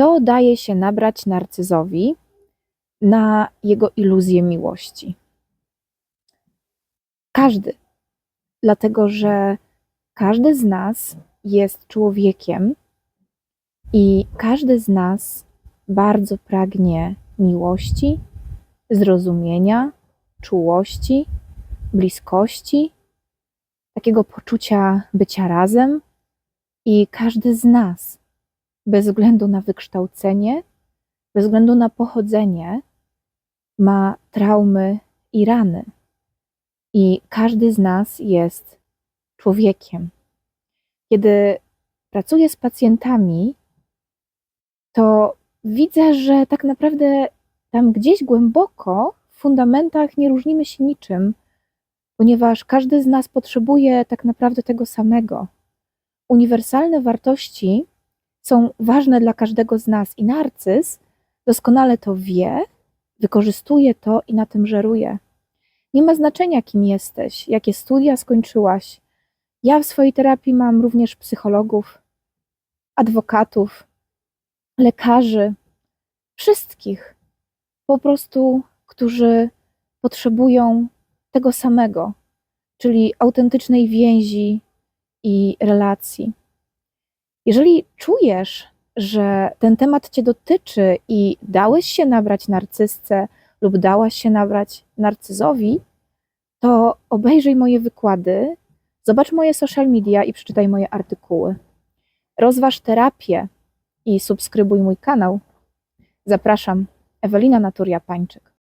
kto daje się nabrać narcyzowi na jego iluzję miłości? Każdy. Dlatego, że każdy z nas jest człowiekiem i każdy z nas bardzo pragnie miłości, zrozumienia, czułości, bliskości, takiego poczucia bycia razem. I każdy z nas, bez względu na wykształcenie, bez względu na pochodzenie, ma traumy i rany. I każdy z nas jest człowiekiem. Kiedy pracuję z pacjentami, to widzę, że tak naprawdę tam gdzieś głęboko w fundamentach nie różnimy się niczym, ponieważ każdy z nas potrzebuje tak naprawdę tego samego. Uniwersalne wartości są ważne dla każdego z nas i narcyz doskonale to wie, wykorzystuje to i na tym żeruje. Nie ma znaczenia, kim jesteś, jakie studia skończyłaś. Ja w swojej terapii mam również psychologów, adwokatów, lekarzy, wszystkich, po prostu, którzy potrzebują tego samego, czyli autentycznej więzi i relacji. Jeżeli czujesz, że ten temat Cię dotyczy i dałeś się nabrać narcysce lub dałaś się nabrać narcyzowi, to obejrzyj moje wykłady, zobacz moje social media i przeczytaj moje artykuły. Rozważ terapię i subskrybuj mój kanał. Zapraszam, Ewelina Naturia Pańczyk.